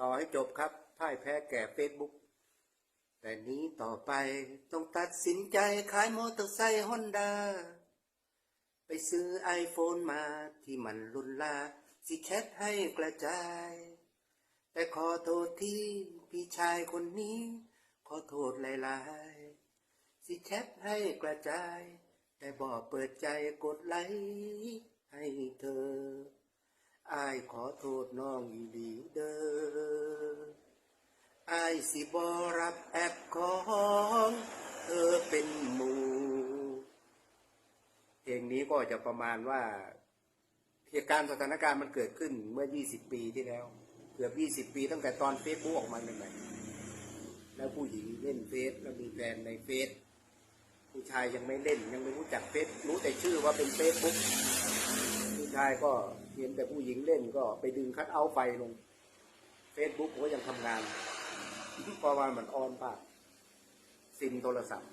ต่อให้จบครับพ่ายแพ้แก่เฟซบุ๊กแต่นี้ต่อไปต้องตัดสินใจขายมอเตอร์ไซค์ฮอนด้าไปซื้อไอโฟนมาที่มันรุนลาสิแชทให้กระจาย แต่ขอโทษที่พี่ชายคนนี้ ขอโทษหลายๆ สิแชทให้กระจาย แต่บอกเปิดใจกดไลค์ให้เธออายขอโทษน้องอีหลีเด้อ สิบอรับแอปของเธอเป็นหมูเพลงนี้ก็จะประมาณว่าเหตุการณ์สถานการณ์มันเกิดขึ้นเมื่อ 20 ปีที่แล้ว เกือบ 20 ปีตั้งแต่ตอนเฟซบุ๊กออกมาใหม่ๆแล้วผู้หญิงเล่นเฟซแล้วมีแฟนในเฟซผู้ชายยังไม่เล่นยังไม่รู้จักเฟซรู้แต่ชื่อว่าเป็นเฟซบุ๊กผู้ชายก็เห็นแต่ผู้หญิงเล่นก็ไปดึงคัดเอาไฟลงเฟซบุ๊กก็ยังทำงาน เพราะว่ามันออนปากซิมโทรศัพท์